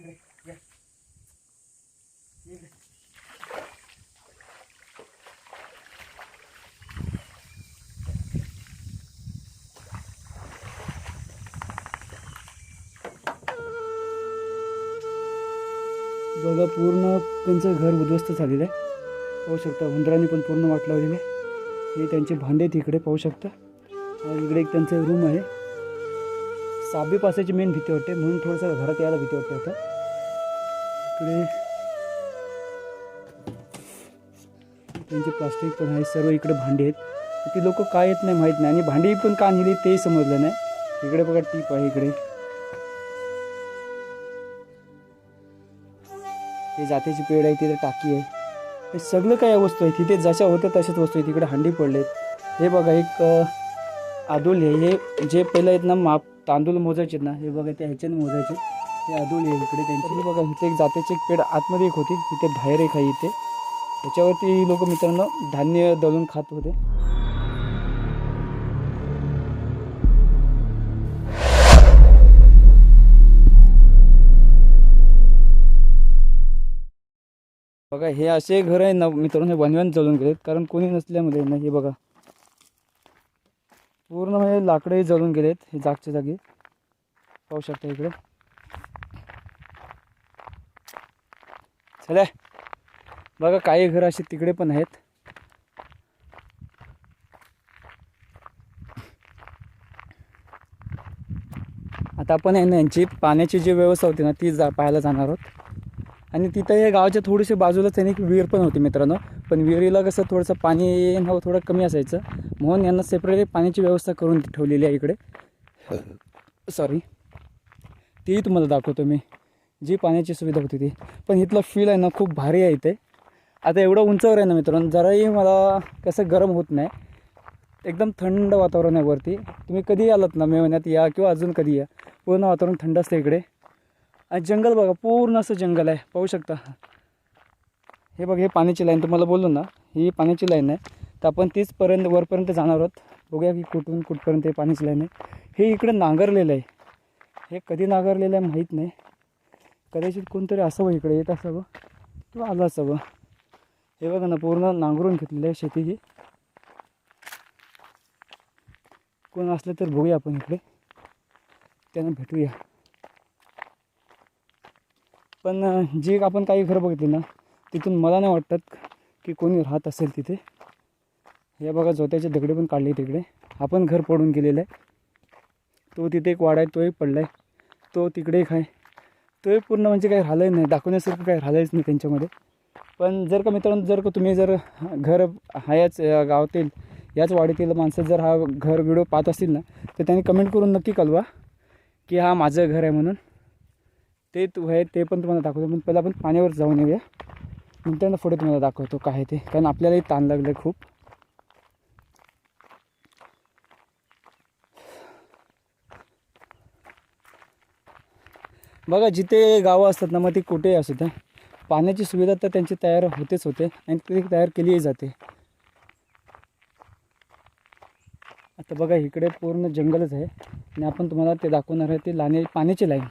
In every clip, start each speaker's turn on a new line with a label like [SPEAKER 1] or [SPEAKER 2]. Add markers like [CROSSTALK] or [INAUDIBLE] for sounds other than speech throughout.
[SPEAKER 1] इकडे या इकडे बघा पूर्ण त्यांचं घर उद्ध्वस्त झालेलं आहे. पाहू शकता हुंदराने पण पूर्ण वाट लावलेली आहे. हे त्यांचे भांडे तिकडे पाहू शकता. इकडे एक त्यांचं रूम आहे. साबी पासाची मेन भीती वाटते म्हणून थोडंसं घरात यायला भीती वाटते आता. इकडे. त्यांचे प्लास्टिक पण आहे सर्व इकडे भांडी आहेत. ती लोक काय येत नाही माहीत नाही. आणि भांडी पण का नेली तेही समजलं नाही. इकडे बघा टीप आहे इकडे. हे जातीची पेड आहे तिथे टाकी आहे. हे सगळं काय वस्तू आहे? तिथे जशा होत्या तशाच वस्तू आहे. तिकडे हंडी पडलेत. हे बघा एक आदुल आहे. हे जे पहिलं आहेत ना माप तांदूळ मोजायचे ना हे बघा ते ह्याच्याने मोजायचे. हे आदुल आहे इकडे त्यांची. बघा इथे एक जातीची पेड आतमध्ये एक होती. इथे बाहेर एक आहे इथे. त्याच्यावरती लोक मित्रांनो धान्य दळून खात होते. बघा हे असे घर आहे ना मित्रांनो हे वनवन जळून गेलेत. कारण कोणी नसल्यामुळे ना हे बघा. पूर्ण म्हणजे लाकडंही जळून गेलेत हे जागच्या जागी. पाहू शकता इकडे. चला बघा काही घर असे तिकडे पण आहेत. आता आपण आहे ना यांची पाण्याची जी व्यवस्था होती ना ती जा पाहायला जाणार आहोत. आणि तिथं हे गावाच्या थोडीशी बाजूलाच आहे ना एक विहीर पण होती मित्रांनो. पण विहिरीला कसं थोडंसं पाणी ना थोडं कमी असायचं. म्हणून यांना सेपरेट पाण्याची व्यवस्था करून ठेवलेली आहे इकडे. [LAUGHS] सॉरी ती तुम्हाला दाखवतो मी. जी पाण्याची सुविधा होती ती. पण इथलं फील आहे ना खूप भारी आहे इथे. आता एवढं उंचावर आहे ना मित्रांनो जराही मला कसं गरम होत नाही. एकदम थंड वातावरण आहे वरती. तुम्ही कधी आलात ना मे महिन्यात या किंवा अजून कधी या पूर्ण वातावरण थंड असतं इकडे. आणि जंगल बघा पूर्ण असं जंगल आहे. पाहू शकता. हे बघ हे पाण्याची लाईन तुम्हाला बोललो ना ही पाण्याची लाईन आहे. तर आपण तीचपर्यंत वरपर्यंत जाणार आहोत. बघूया की कुठून कुठपर्यंत हे पाण्याची लाईन आहे. हे इकडे नांगरलेलं आहे. हे कधी नांगरलेलं आहे माहीत नाही. कदाचित कोणतरी असावं इकडे येत असावं किंवा आलं असावं हे बघा ना पूर्ण नांगरून घेतलेलं आहे शेती ही. कोण असलं तर बघूया आपण इकडे. त्यांना भेटूया. पण जे जी आपण काही घरं बघितली ना तिथून मला नाही वाटत की कोणी राहत असेल तिथे. हे बघा जोत्याचे दगडे पण काढले तिकडे. आपण घर पडून गेलेलं आहे. तो तिथे एक वाडा आहे तोही पडला आहे. तो तिकडे एक आहे. ते पूर्ण म्हणजे काही राहिलं नाही. दाखवण्यासारखं काही राहिलंच नाही त्यांच्यामध्ये. पण जर का मित्रांनो जर का तुम्ही जर घर ह्याच गावातील याच वाडीतील माणसं जर हा घर व्हिडिओ पाहत असतील ना तर त्यांनी कमेंट करून नक्की कळवा की हा माझं घर आहे म्हणून. ते तू आहे ते पण तुम्हाला दाखवतो. पण पहिला आपण पाण्यावर जाऊन येऊया. नंतर पुढे तुम्हाला दाखवतो काय ते. कारण आपल्यालाही ताण लागलं आहे खूप. बघा जिथे गावं असतात ना मग ती कुठेही असू द्या. पाण्याची सुविधा तर त्यांची तयार होतेच होते आणि ती तयार केलीही जाते. आता बघा इकडे पूर्ण जंगलच आहे आणि आपण तुम्हाला ते दाखवणार आहे ते लाने पाण्याची लाईन.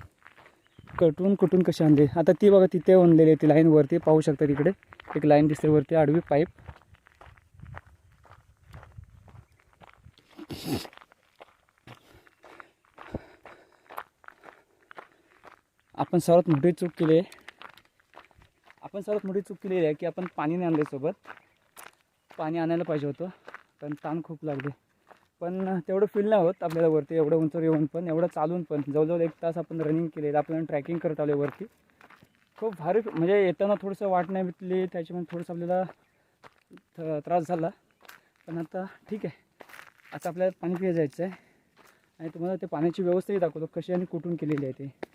[SPEAKER 1] कटून कुठून कशी आणली? आता ती बघा तिथे आणलेली आहे ती लाईन वरती पाहू शकता तिकडे एक लाईन दिसते वरती आडवी पाईप. आपण सर्वात मोठी चूक केली आहे. आपण सर्वात मोठी चूक केलेली आहे की आपण पाणी नाही आणले सोबत. पाणी आणायला पाहिजे होतं. पण ताण खूप लागले. पण तेवढं फील नाही होत आपल्याला वरती. एवढं उंचवर येऊन पण एवढं चालून पण. जवळजवळ एक तास आपण रनिंग केलेलं आपण ट्रॅकिंग करत आलो वरती. खूप भारी म्हणजे येताना थोडंसं वाट नाही भेटली. त्याच्यामुळे थोडंसं आपल्याला थ- त्रास झाला. पण आता ठीक आहे. आता आपल्याला पाणी पिया जायचं आहे आणि तुम्हाला ते पाण्याची व्यवस्थाही दाखवतो कशी आणि कुठून केलेली आहे ते.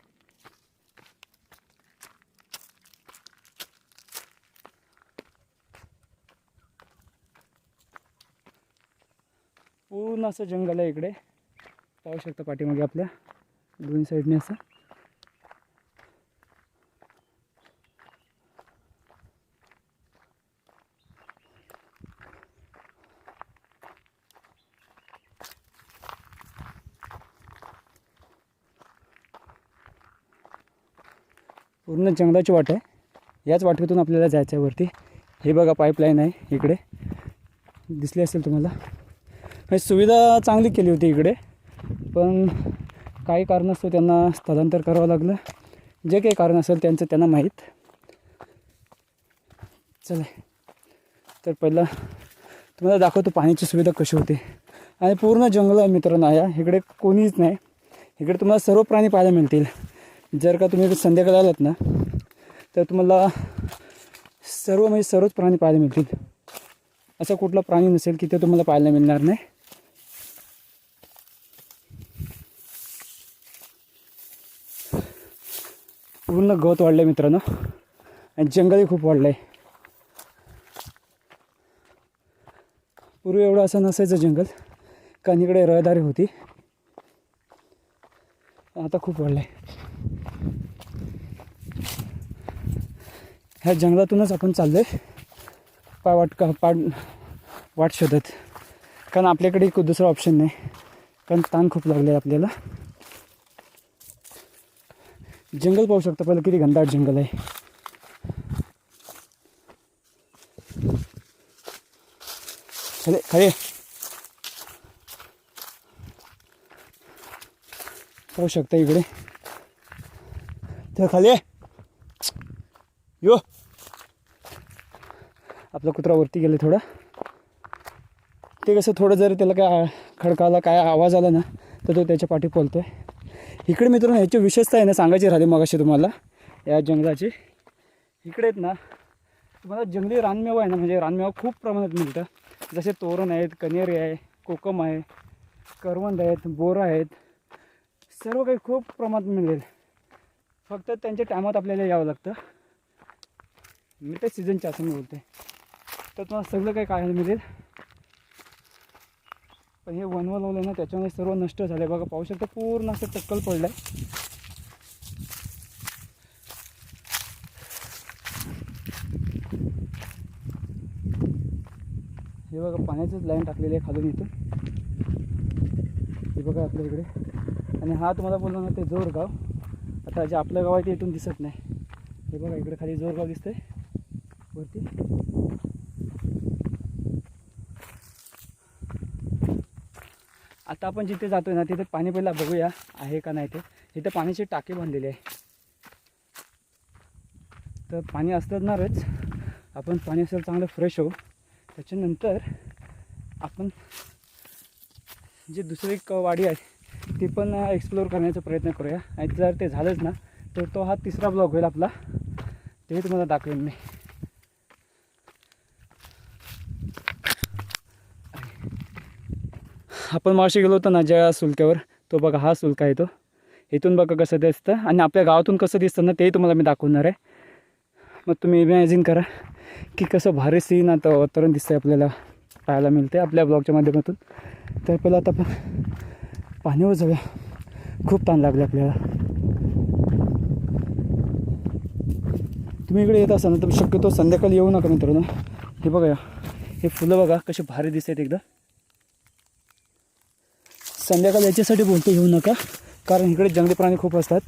[SPEAKER 1] पूर्ण असं जंगल आहे इकडे. पाहू शकता पाठीमागे आपल्या दोन्ही साईडने असं. पूर्ण जंगलाची वाट आहे. याच वाटेतून आपल्याला जायचं आहे वरती. हे बघा पाईपलाईन आहे इकडे. दिसले असेल तुम्हाला? म्हणजे सुविधा चांगली केली होती इकडे. पण काही कारणास्तव त्यांना स्थलांतर करावं लागलं. जे काही कारण असेल त्यांचं त्यांना माहीत. चला. तर पहिला तुम्हाला दाखवतो पाण्याची सुविधा कशी होती. आणि पूर्ण जंगल आहे मित्रांनो या इकडे कोणीच नाही. इकडे तुम्हाला सर्व प्राणी पाहायला मिळतील. जर का तुम्ही संध्याकाळी आलात ना तर तुम्हाला सर्व म्हणजे सर्वच प्राणी पाहायला मिळतील. असा कुठला प्राणी नसेल की ते तुम्हाला पाहायला मिळणार नाही. पूर्ण गवत वाढलं आहे मित्रांनो. आणि जंगलही खूप वाढलं आहे पूर्वी एवढं असं नसायचं जंगल. कारण इकडे रहदारी होती. आता खूप वाढलं आहे ह्या जंगलातूनच आपण चाललो आहे पाय वाट का पाड वाट शोधत. कारण आपल्याकडे दुसरा ऑप्शन नाही. कारण ताण खूप लागले आहे आपल्याला. जंगल पाहू शकता पहिलं किती घनदाट जंगल आहे. खाली खाली पाहू शकता इकडे. तर खाली यो. आपला कुत्रा वरती गेलं थोडा. ते कसं थोडं जर त्याला काय खडकाला काय आवाज आला ना तर तो त्याच्या पाठी पळतो आहे इकडे मित्रांनो ह्याची विशेषता आहे ना सांगायची राहिली मग तुम्हाला. या जंगलाची. इकडे आहेत ना तुम्हाला जंगली रानमेवा आहे ना म्हणजे रानमेवा खूप प्रमाणात मिळतं जसे तोरण आहेत कनेरी आहे कोकम आहे करवंद आहेत बोर आहेत. सर्व काही खूप प्रमाणात मिळेल. फक्त त्यांच्या टायमात आपल्याला यावं लागतं. मी ते सीझनच्या असं मी बोलते तर तुम्हाला सगळं काही काय मिळेल. पण हे वनवा लावलं ना त्याच्यामुळे सर्व नष्ट झाले बघा पाहू शकता पूर्ण असं टक्कल पडलं आहे हे बघा पाण्याचंच लाईन टाकलेली आहे खालून इथून. हे बघा आपल्या इकडे. आणि हा तुम्हाला बोललो ना ते जोरगाव आता जे आपलं गाव आहे ते इथून दिसत नाही. हे बघा इकडे खाली जोरगाव दिसतंय. वरती. आता आपण जिथे जातो ना तिथे पाणी पहिला बघूया आहे का नाही ते. इथे पाण्याची टाकी बांधलेली आहे. तर पाणी असणारच. आपण पाणी असेल चांगलं फ्रेश होऊ. त्याच्यानंतर आपण जी दुसरी एक वाडी आहे ती पण एक्सप्लोअर करण्याचा प्रयत्न करूया. आणि जर ते झालंच ना तर तो हा तिसरा ब्लॉग होईल आपला. तेही तुम्हाला दाखवेन मी. आपण मावशी गेलो होतो ना ज्या सुलक्यावर तो बघा हा सुलका आहे तो. इथून बघा कसं दिसतं आणि आपल्या गावातून कसं दिसतं ना तेही तुम्हाला मी दाखवणार आहे. मग तुम्ही इमॅजिन करा की कसं भारी सीन आता वातावरण आहे आपल्याला पाहायला मिळते आपल्या ब्लॉगच्या माध्यमातून. तर पहिलं आता आपण पाण्यावर जाऊया. खूप ताण लागले आपल्याला. तुम्ही इकडे येत असाल ना तर शक्यतो संध्याकाळी येऊ नका मित्रांनो. हे बघा या. हे फुलं बघा कसे भारी दिसत आहेत एकदा संध्याकाळी याच्यासाठी बोलतो येऊ नका. कारण इकडे जंगली प्राणी खूप असतात.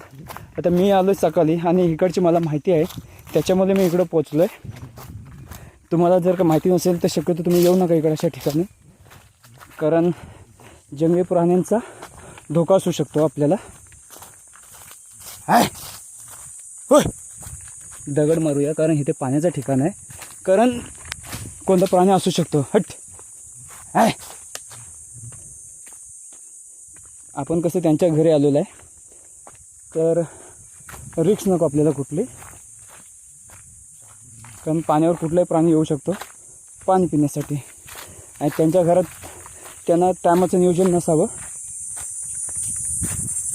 [SPEAKER 1] आता मी आलो सकाळी आणि इकडची मला माहिती आहे. त्याच्यामध्ये मी इकडं पोचलो आहे तुम्हाला जर का माहिती नसेल तर शक्यतो तुम्ही येऊ नका इकडे अशा ठिकाणी. कारण जंगली प्राण्यांचा धोका असू शकतो आपल्याला. हाय होय! दगड मारूया कारण इथे पाण्याचं ठिकाण आहे. कारण कोणता प्राणी असू शकतो? हट! हाय आपण कसं त्यांच्या घरी आलेलो आहे. तर रिक्स नको आपल्याला कुठली. कारण पाण्यावर कुठलाही प्राणी येऊ शकतो पाणी पिण्यासाठी. आणि त्यांच्या घरात त्यांना टायमाचं नियोजन नसावं.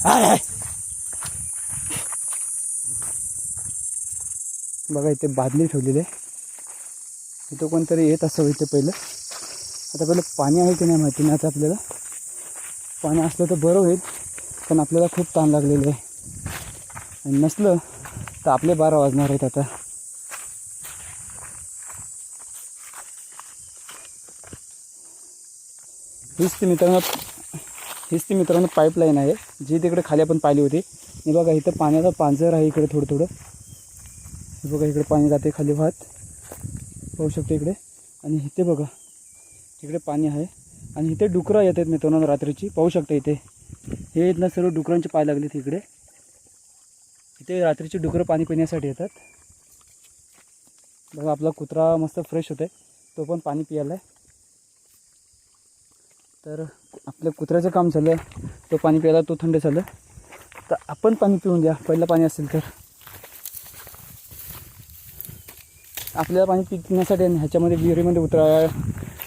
[SPEAKER 1] हाय बघा इथे बादली ठेवलेली आहे. इथं कोणतरी येत असावं इथे पहिलं. आता पहिलं पाणी आहे की नाही माहिती नाही आता आपल्याला. पाणी असलं तर बरं होईल पण आपल्याला खूप ताण लागलेलं आहे. आणि नसलं तर आपले बारा वाजणार आहेत आता. हीच ती मित्रांनो हीच ती मित्रांनो पाईपलाईन आहे. जी तिकडे खाली आपण पाहिली होती. मी बघा इथं पाण्याचा पांजर आहे इकडे थोडं थोडं. हे बघा इकडे पाणी जाते खाली वाहत पाहू शकतो इकडे. आणि इथे बघा इकडे पाणी आहे. आणि इथे डुकरं येत आहेत मित्रांनो रात्रीची. पाहू शकता इथे. हे इथनं सर्व डुकरांचे पाय लागलेत तिकडे इथे रात्रीचे डुकरं पाणी पिण्यासाठी येतात. बघा आपला कुत्रा मस्त फ्रेश होते आहे तो पण पाणी पियाला आहे तर आपल्या कुत्र्याचं काम झालं. तो पाणी प्यायला तो थंड झालं. तर आपण पाणी पिऊन द्या पहिलं पाणी असेल तर. आपल्याला पाणी पिण्यासाठी ह्याच्यामध्ये विहिरीमध्ये उतरा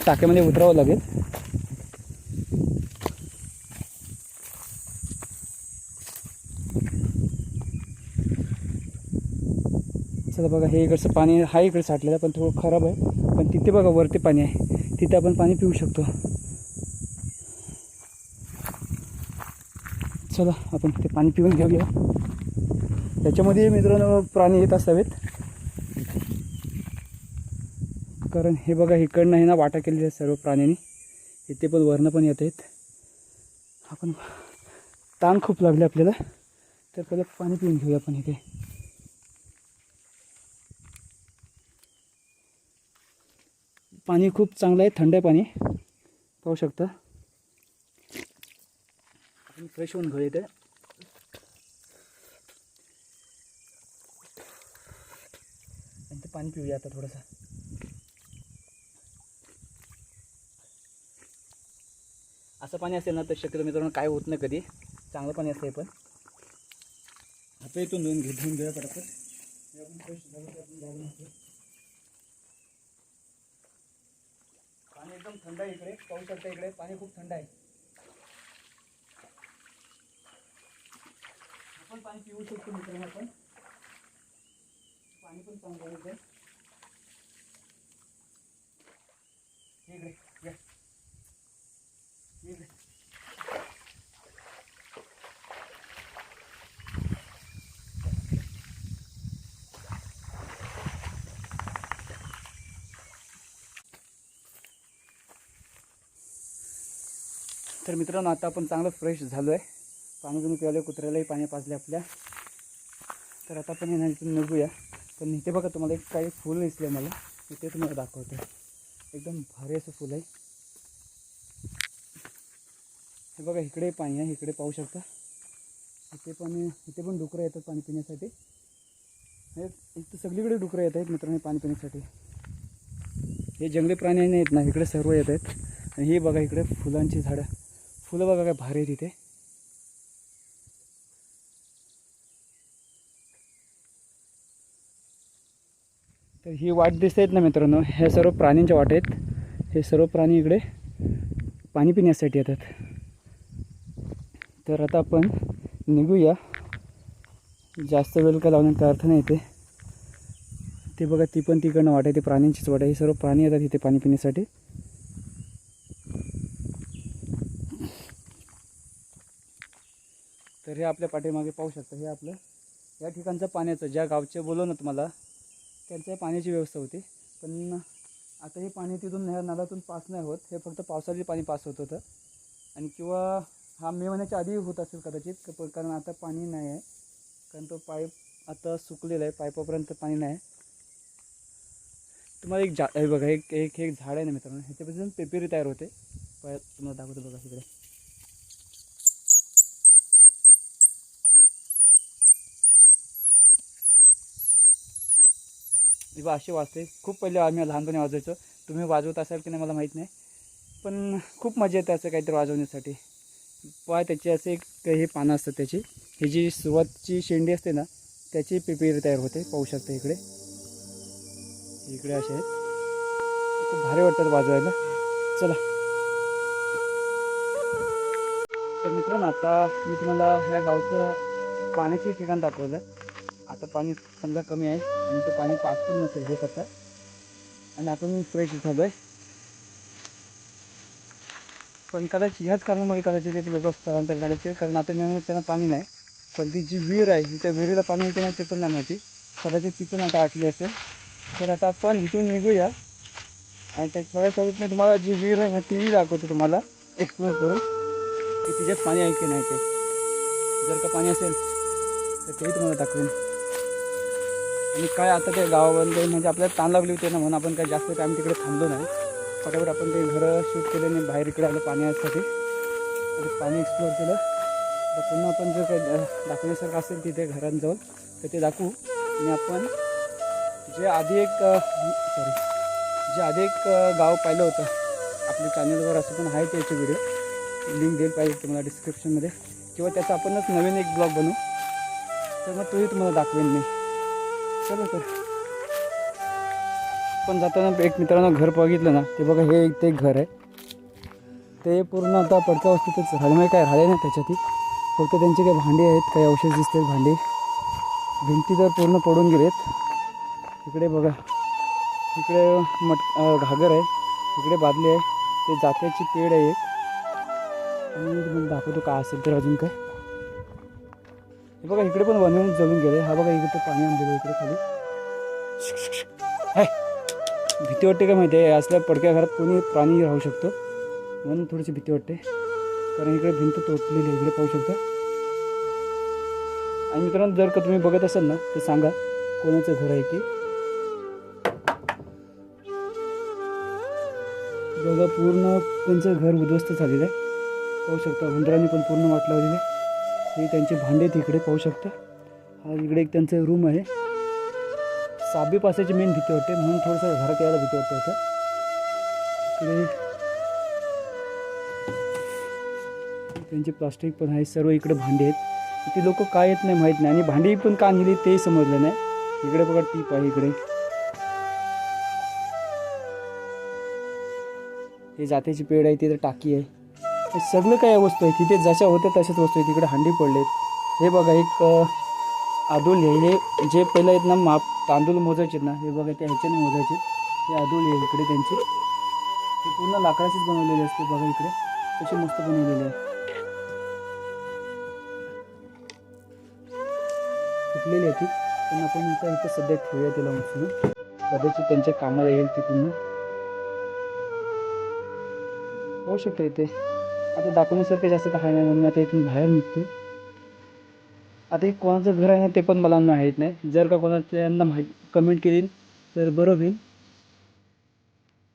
[SPEAKER 1] टाक्यामध्ये उतरावं लागेल. चला बघा हे इकडचं पाणी हा इकडे साठलेलं पण थोडं खराब आहे. पण तिथे बघा वरती पाणी आहे. तिथे आपण पाणी पिऊ शकतो. चला आपण ते पाणी पिऊन घेऊया. त्याच्यामध्ये मित्रांनो प्राणी येत असावेत. कारण हे बघा इकडनं आहे ना वाटा केलेली आहे सर्व प्राण्यांनी. इथे पण वरणं पण येत आहेत. आपण ताण खूप लागले आपल्याला. तर पहिलं पाणी पिऊन घेऊया आपण इथे. पाणी खूप चांगलं आहे थंड आहे पाणी. पाहू शकता. आपण फ्रेश होऊन घेऊया इथे. आणि ते पाणी पिऊया आता थोडंसं. असं पाणी असेल ना तर शक्यतो मित्रांनो काय होत नाही कधी. चांगलं पाणी असतं पण. आता इथून दोन घे धुवून घेऊया पटापट. पाणी एकदम थंड आहे इकडे. पाहू शकता इकडे. पाणी खूप थंड आहे. आपण पाणी पिऊ शकतो मित्रांनो आपण. पाणी पण चांगलं आहे इकडे हे इकडे या हे इकडे तर मित्रांनो आता आपण चांगलं फ्रेश झालो आहे पाणी पिणी पिवलं कुत्र्यालाही पाणी पाजले आपल्या. तर आता आपण येणार इथून निघूया. पण इथे बघा तुम्हाला एक काही फुल दिसले मला. इथे तुम्हाला दाखवतो. एकदम भारी असं फुल आहे. हे बघा इकडे पाणी आहे इकडे पाहू शकता. इथे पण इथे पण डुकरं येतात पाणी पिण्यासाठी. हे इथं सगळीकडे डुकरं येत आहेत मित्रांनो पाणी पिण्यासाठी. हे जंगली प्राणी नाही आहेत ना इकडे सर्व येत आहेत. आणि हे बघा इकडे फुलांची झाडं. फुलं बघा काय भारी आहेत इथे. तर ही वाट दिसत आहेत ना मित्रांनो ह्या सर्व प्राण्यांच्या वाट आहेत हे सर्व प्राणी इकडे पाणी पिण्यासाठी येतात. तर आता आपण निघूया. जास्त वेळ का लावण्याचा अर्थ नाही ते ते बघा ती पण तिकडनं वाट आहे ते प्राण्यांचीच वाट आहे. हे सर्व प्राणी येतात इथे पाणी पिण्यासाठी. तर हे आपल्या पाठीमागे पाहू शकता हे आपलं या ठिकाणचं पाण्याचं ज्या गावचे बोलव ना तुम्हाला त्यांच्या पाण्याची व्यवस्था होती. पण आता हे पाणी तिथून नळ नाल्यातून पास नाही होत. हे फक्त पावसाळी पाणी पास होत होतं. आणि किंवा हा मे महिन्याच्या आधी होत असेल कदाचित कारण आता पाणी नाही आहे. कारण तो पाईप आता सुकलेला आहे पाईपापर्यंत पाणी नाही तुम्हाला एक जा हे बघा एक एक एक झाड आहे ना मित्रांनो ह्याच्यापासून पेपेरी तयार होते. तुम्हाला दाखवतो बघा तिकडे बा असे वाजते. खूप पहिले आम्ही लहानपणी वाजवायचो. तुम्ही वाजवत असाल की नाही मला माहीत नाही. पण खूप मजा येते असं काहीतरी वाजवण्यासाठी. पहा त्याचे असे एक हे पानं असतात त्याची. ही जी सुरुवातची शेंडी असते ना त्याची पेपेरी तयार होते. पाहू शकता इकडे. इकडे असे आहेत. खूप भारी वाटतात वाजवायला. चला. तर मित्रांनो आता मी तुम्हाला ह्या गावचं पाण्याचे ठिकाण दाखवलं. आता पाणी समजा कमी आहे आणि ते पाणी पाच पण नसेल हे करतात आणि आपण फ्रेश झालो आहे पण कदाचित ह्याच कारणामुळे कदाचित ते लोक स्थलांतर झाल्याचे कारण आता नेहमी त्यांना पाणी नाही. पण ती जी विहीर आहे त्या विहिरीला पाणी येते ना ते पण नाही माहिती. कदाचित तिथून आता आटली असेल. तर आता आपण इथून निघूया. आणि त्या थोड्यासोबत मी तुम्हाला जी विहीर आहे ना तीही दाखवतो तुम्हाला. एक्सप्लोर करून की तिच्यात पाणी आहे की नाही ते. जर का पाणी असेल तर तेही तुम्हाला दाखवेन. आणि काय आता ते गावामध्ये म्हणजे आपल्याला ताण लागली होती ना म्हणून आपण काय जास्त टाईम तिकडे थांबलो नाही. फटाफट आपण ते घरं शूट केलं आणि बाहेर इकडे आलं पाण्यासाठी आणि पाणी एक्सप्लोअर केलं. तर पुन्हा आपण जर काही दाखवण्यासारखं असेल तिथे घरांजवळ तर ते दाखवू. आणि आपण जे आधी एक सॉरी जे आधी एक गाव पाहिलं होतं आपल्या चॅनलवर असं पण आहे त्याचे व्हिडिओ लिंक देईल पाहिजे तुम्हाला डिस्क्रिप्शनमध्ये किंवा त्याचा आपणच नवीन एक ब्लॉग बनवू. तर मग तोही तुम्हाला दाखवेन मी. चला तर. पण जाताना एक मित्रांनो घर बघितलं ना ते बघा हे एक ते घर आहे. ते पूर्ण आता पडक्या वस्तीतच राहिले म्हणजे काय राहिले नाही त्याच्यात फक्त त्यांचे काही भांडी आहेत काही औषध दिसते भांडी. भिंती तर पूर्ण पडून गेलेत. इकडे बघा. इकडे मट घागर आहे. इकडे बादली आहे. ते जात्याची पेड आहे एक. आणि मी दाखवतो काय असेल तर अजून काय. हे बघा इकडे पण वनवन जळून गेले हा बघा इकडे पाणी आणलेलं इकडे खाली. भीती वाटते का माहिती आहे? असल्या पडक्या घरात कोणी प्राणी राहू शकतो. म्हणून थोडीशी भीती वाटते. कारण इकडे भिंत तोटलेली आहे. इकडे पाहू शकता. आणि मित्रांनो जर का तुम्ही बघत असाल ना तर सांगा कोणाचं घर आहे की? बघा पूर्ण त्यांचं घर उद्ध्वस्त झालेलं आहे. पाहू शकता उंदरांनी पण पूर्ण वाट लावलेली आहे. हे त्यांचे भांडे तिकडे पाहू शकता. हा इकडे एक त्यांचं रूम आहे. साबी पासाची मेन भीती वाटते म्हणून थोडंसं घरात यायला भीती वाटते आता इकडे त्यांचे प्लास्टिक पण आहे सर्व इकडे भांडी आहेत. ती लोक काय येत नाही माहीत नाही आणि भांडी पण का नेली तेही समजलं नाही. इकडे बघा टीप आहे इकडे. हे जात्याची पेड आहे तिथे टाकी आहे. सगळं काय वस्तू आहे? तिथे जशा होत्या तशाच वस्तू आहे तिकडे हंडी पडलेत. हे बघा एक आदूल हे जे पहिलं आहेत ना माप तांदूळ मोजायचे ना हे बघा ते ह्याच्याने मोजायचे हे आदूल हे इकडे त्यांचे. हे पूर्ण लाकडाचीच बनवलेले असते बघा इकडे. तशी मस्त बनवलेले आहे. फुटलेली आहे ती. पण आपण आता इथं सध्या ठेवूया तिला उचलून. कदाचित त्यांच्या कामाला येईल ती पूर्ण. होऊ शकतं इथे. आता दाखवण्यासारखं जास्त काही नाही म्हणून आता इथून बाहेर निघते आता हे कोणाचं घर आहे ना ते पण मला माहीत नाही. जर का कोणाचं यांना माहीत कमेंट केली तर बरं होईल.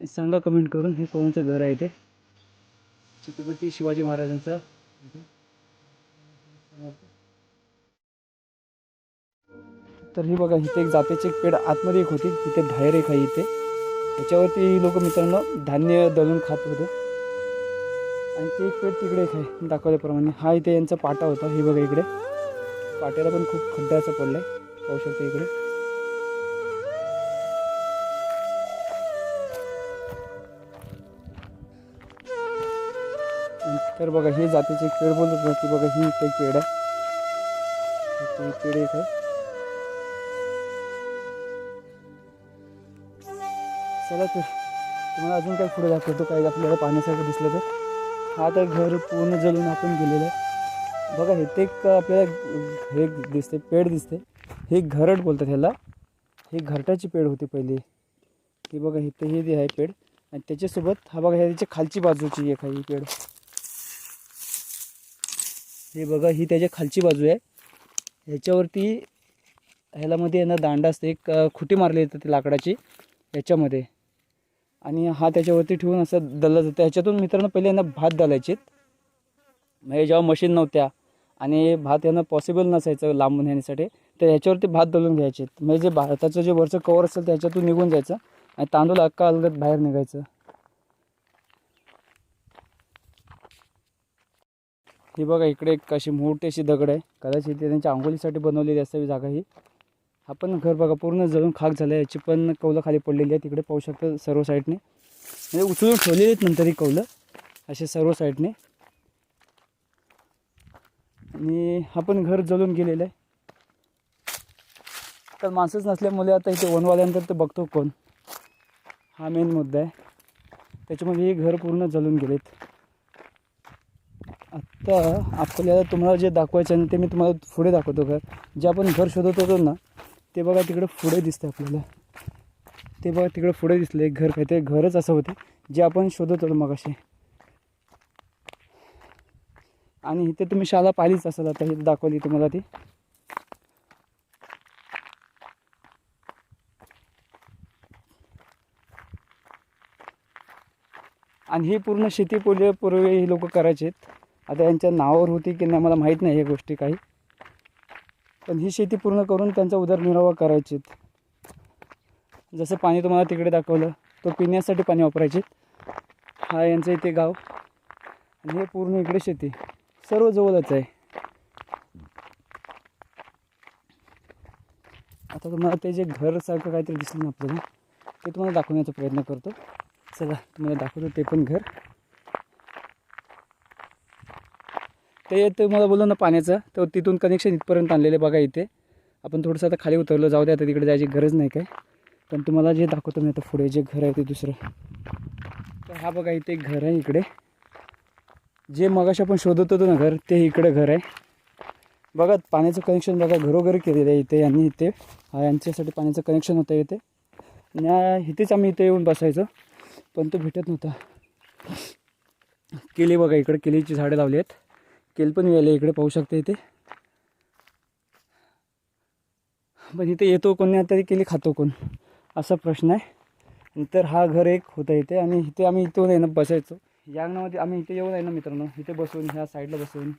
[SPEAKER 1] सांगा कमेंट करून हे कोणाचं घर आहे ते? छत्रपती शिवाजी महाराजांचं. तर ही बघा इथे एक जातीची एक पेड आतमध्ये एक होती. इथे बाहेर एक आहे इथे. त्याच्यावरती लोक मित्रांनो धान्य दळून खात होते. आणि ते एक पेड तिकडे एक आहे दाखवल्याप्रमाणे. हा इथे यांचा पाटा होता हे बघा इकडे. पाट्याला पण खूप खड्डा असं आहे पाहू शकतो इकडे. तर बघा हे जातीचे पेड बोलत नाही बघा ही इथे एक पेड आहे. पेड एक आहे चला तर तुम्हाला अजून काही पुढे दाखवतो? काही आपल्याला पाण्यासारखं दिसलं तर. हा तर घर पूर्ण जळून आपण गेलेलं आहे. बघा हे ते एक आपल्याला हे दिसते पेड दिसते हे घरट बोलतात ह्याला. हे घरटाची पेड होती पहिली. हे बघा इथे हे जे आहे पेड. आणि त्याच्यासोबत हा बघा ह्याच्या खालची बाजूची एक आहे ही पेड. हे बघा ही त्याच्या खालची बाजू आहे. ह्याच्यावरती ह्यालामध्ये यांना दांडा असते. एक खुटी मारली जाते ती लाकडाची याच्यामध्ये. आणि हा त्याच्यावरती ठेवून असं दललं जातं. ह्याच्यातून मित्रांनो पहिले यांना भात दलायचेत. म्हणजे जेव्हा मशीन नव्हत्या आणि भात यांना पॉसिबल नसायचं लांबून येण्यासाठी तर ह्याच्यावरती भात दळून घ्यायचे. म्हणजे जे भाताचं जे वरचं कवर असेल त्याच्यातून निघून जायचं आणि तांदूळ अक्का अलगत बाहेर निघायचं. ही बघा इकडे एक अशी मोठी अशी दगड आहे. कदाचित ते त्यांच्या आंघोळीसाठी बनवलेली असावी जागा ही. हा पण घर बघा पूर्ण जळून खाक झालं आहे याची पण कौलं खाली पडलेली आहे तिकडे पाहू शकता सर्व साईडने. म्हणजे उचलून ठेवलेली आहेत नंतर ही कौलं असे सर्व साईडने. आणि हा पण घर जळून गेलेलं आहे. तर माणसंच नसल्यामुळे आता इथे वनवाल्यानंतर ते बघतो कोण. हा मेन मुद्दा आहे. त्याच्यामध्ये हे घर पूर्ण जळून गेलेत. आत्ता आपल्याला तुम्हाला जे दाखवायचं आहे ते मी तुम्हाला पुढे दाखवतो घर. जे आपण घर शोधत होतो ना ते बघा तिकडे पुढे दिसतं आपल्याला. ते बघा तिकडे पुढे दिसलं एक घर काय ते घरच असं होते. जे आपण शोधत होतो मग असे आणि इथे तुम्ही शाळा पाहिलीच असाल आता हे दाखवली तुम्हाला ती. आणि ही पूर्ण शेती पूर्वी पूर्वी लोक करायचे आहेत. आता यांच्या नावावर होती की नाही मला माहीत नाही या गोष्टी काही. पण ही शेती पूर्ण करून त्यांचा उदरनिर्वाह करायचे जसं पाणी तुम्हाला तिकडे दाखवलं तो पिण्यासाठी पाणी वापरायचे हा यांचं इथे गाव. आणि हे पूर्ण इकडे शेती. सर्व जवळच आहे. आता तुम्हाला ते जे घरसारखं काहीतरी दिसलं ना आपल्याला ते तुम्हाला दाखवण्याचा प्रयत्न करतो. चला तुम्हाला दाखवतो ते पण घर. ते तुम्हाला बोललो ना पाण्याचं तर तिथून कनेक्शन इथपर्यंत आणलेलं आहे बघा इथे. आपण थोडंसं आता खाली उतरलो जाऊ द्या आता तिकडे जायची गरज नाही काय. पण तुम्हाला जे दाखवतो मी आता पुढे जे घर आहे ते दुसरं. तर हा बघा इथे एक घर आहे इकडे. जे मगाशी आपण शोधत होतो ना घर ते इकडे घर आहे. बघा पाण्याचं कनेक्शन बघा घरोघरी केलेलं आहे इथे यांनी इथे. हा यांच्यासाठी पाण्याचं कनेक्शन होतं इथे. आणि इथेच आम्ही इथे येऊन बसायचो पण तो भेटत नव्हता. केली बघा इकडे केलीची झाडं लावली आहेत. केल पण वेळे इकडे पाहू शकता इथे. पण इथे येतो कोण नाही तरी केली खातो कोण? असा प्रश्न आहे. नंतर हा घर एक होता इथे आणि इथे आम्ही इथून येणं बसायचो. या अंगणामध्ये आम्ही इथे येऊन आहे ना मित्रांनो इथे बसून ह्या साईडला बसून.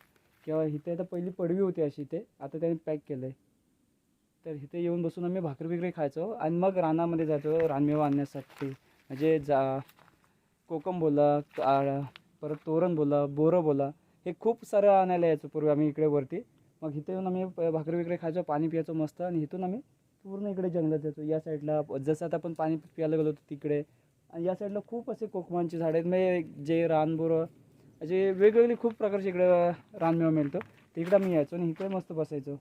[SPEAKER 1] किंवा इथे आता पहिली पडवी होती अशी इथे आता त्याने पॅक केलं आहे तर इथे येऊन बसून आम्ही भाकरी बिकरी खायचो आणि मग रानामध्ये जायचो रानमेवा आणण्यासाठी. म्हणजे जा कोकम बोला परत तोरण बोला बोरं बोला हे खूप सारं आणायला यायचो पूर्वी आम्ही इकडे वरती. मग इथे येऊन आम्ही भाकरी बिकरी खायचो पाणी प्यायचो मस्त आणि इथून आम्ही पूर्ण इकडे जंगलात जायचो. या साईडला जसं आता आपण पाणी प्यायला गेलो होतो तिकडे आणि या साईडला खूप असे कोकमांची झाडं आहेत. म्हणजे जे रानबोरं असे वेगवेगळे खूप प्रकारचे इकडं रानमेवा मिळतो. तिकडं आम्ही यायचो आणि इकडे मस्त बसायचो.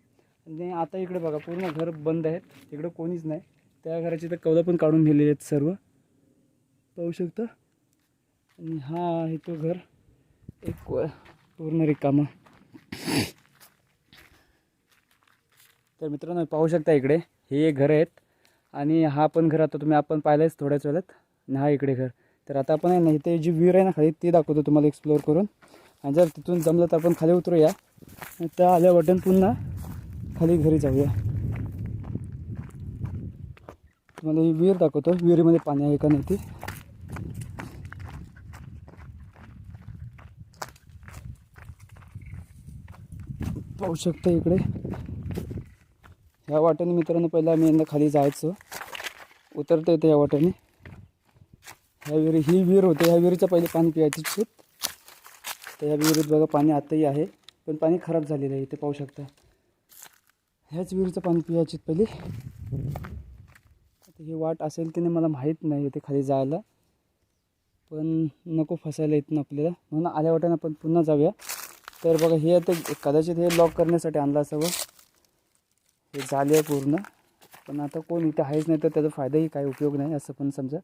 [SPEAKER 1] आणि आता इकडे बघा पूर्ण घर बंद आहेत. तिकडं कोणीच नाही. त्या घराची तर कवलं पण काढून नेलेली आहेत सर्व. पाहू शकता? आणि हा आहे तो घर. एक पूर्ण रिकामा. तर मित्रांनो पाहू शकता इकडे. हे एक घर आहेत. आणि हा पण घर आता तुम्ही आपण पाहिलंच थोड्याच वेळात. आणि हा इकडे घर. तर आता आपण आहे ना इथे जी विहीर आहे ना खाली ती दाखवतो तुम्हाला एक्सप्लोअर करून. आणि जर तिथून जमलं तर आपण खाली उतरूया. त्या आल्या वाटेन पुन्हा खाली घरी जाऊया. तुम्हाला ही विहीर दाखवतो. विहिरीमध्ये पाणी आहे का नाही ती. पाहू शकता इकडे. ह्या वाट्याने मित्रांनो पहिला आम्ही यांना खाली जायचो. उतरता येते या वाट्याने ह्या विहिरी ही विहीर होते. ह्या विहिरीचं पहिले पाणी प्यायची शेत तर ह्या विहिरीत बघा पाणी आताही आहे. पण पाणी खराब झालेलं आहे. इथे पाहू शकता. ह्याच विहिरीचं पाणी पियायची पहिले. आता ही वाट असेल की नाही मला माहीत नाही. इथे खाली जायला. पण नको फसायला येत ना आपल्याला. म्हणून आल्या वाट्यानं आपण पुन्हा जाऊया. तर बघा हे आता कदाचित हे लॉक करण्यासाठी आणलं असावं. हे झाले आहे पूर्ण. पण आता कोण इथे आहेच नाही तर त्याचा फायदाही काही उपयोग नाही असं पण समजा.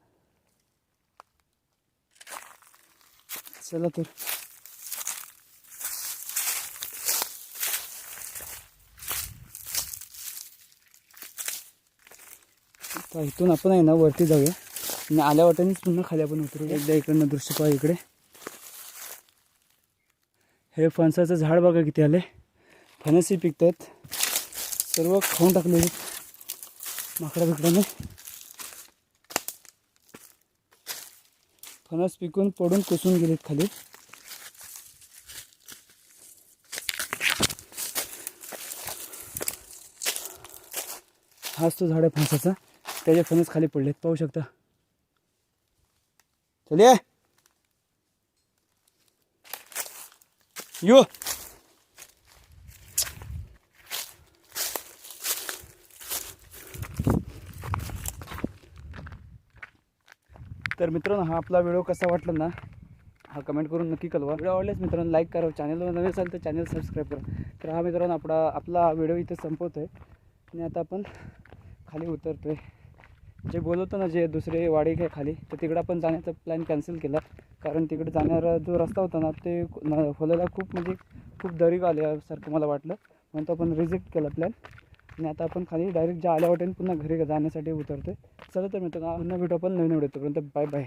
[SPEAKER 1] चला तर. इथून आपण आहे ना वरती जाऊया. आणि आल्या वाट्यानेच पुन्हा खाली आपण उतरू एकदा इकडनं दृश्य पहा इकडे. हे फणसाचं झाड बघा किती आले फणसही पिकतात सर्व खाऊन टाकले माकडा बिकडाने फणस पिकून पडून कुसून गेलेत खाली. हाच तो झाड आहे फणसाचा. त्याचे फणस खाली पडलेत. पाहू शकता. चलिये यो. तर मित्रांनो हा आपला व्हिडिओ कसा वाटला ना हा कमेंट करून नक्की कळवा. व्हिडिओ आवडल्यास मित्रांनो लाईक करा. चॅनलवर नवीन असाल तर चॅनल सबस्क्राईब करा. तर हा मित्रांनो आपला आपला व्हिडिओ इथे संपवतो आहे आणि आता आपण खाली उतरतो आहे जे बोलवतो ना जे दुसरे वाडी काय खाली तर तिकडं आपण जाण्याचा प्लॅन कॅन्सल केला. कारण तिकडे जाणारा जो रस्ता होता ना ते खोलायला खूप म्हणजे खूप दरीक आल्यासारखं मला वाटलं. म्हणून तो आपण रिजेक्ट केला प्लॅन आणि आता आपण खाली डायरेक्ट ज्या आल्या वाटेन पुन्हा घरी जाण्यासाठी उतरतो आहे चला तर मित्रांनो पुन्हा भेटू आपण नवीन व्हिडिओ बाय बाय